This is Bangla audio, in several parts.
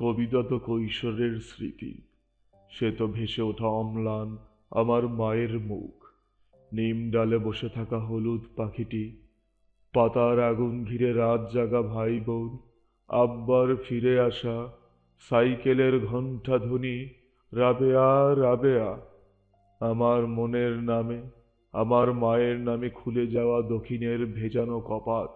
কবিতা তো কৈশোরের স্মৃতি। সে তো ভেসে ওঠা অম্লান, আমার মায়ের মুখ। নিম ডালে বসে থাকা হলুদ পাখিটি, পাতার আগুন ঘিরে রাত জাগা ভাই বোন, আব্বার ফিরে আসা সাইকেলের ঘণ্টা ধ্বনি, রাবেয়া রাবেয়া। আমার মনের নামে, আমার মায়ের নামে খুলে যাওয়া দক্ষিণের ভেজানো কপাট।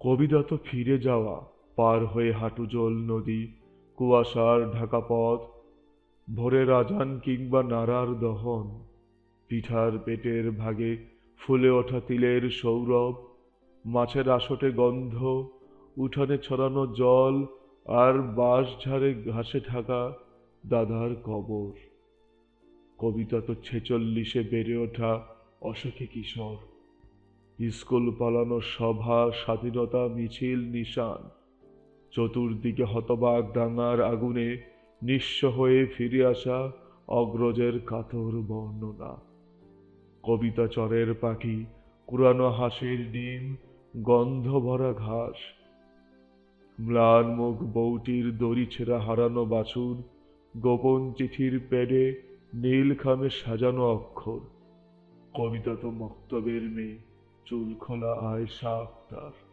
কবিতা তো ফিরে যাওয়া পার হয়ে হাঁটুজল নদী, কুয়াশার ঢাকা পথ ভোরের আজান কিংবা নাড়ার দহন, পিঠার পেটের ভাগে ফুলে ওঠা তিলের সৌরভ, মাছের আসটে গন্ধ, উঠানে ছড়ানো জল আর বাঁশ ঝাড়ে ঘাসে ঢাকা দাদার কবর। কবিতা তো ছেচল্লিশে বেড়ে ওঠা অসখী কিশোর। স্কুল পালানো সভা, স্বাধীনতা মিছিল, নিশান চতুর্দিকে হতবাক ডাঙার আগুনে নিঃস্ব হয়ে ফিরে আসা অগ্রজের কাতর বর্ণনা। কবিতা চরের পাখি, কুরানো হাসির ডিম, গন্ধ ভরা ঘাস। ম্লান মুখ বউটির দড়ি ছেঁড়া হারানো বাছুর, গোপন চিঠির পেডে নীল খামে সাজানো অক্ষর। কবিতা তো মক্তবের মেয়ে, চুল খোলা আয়সা আক্তার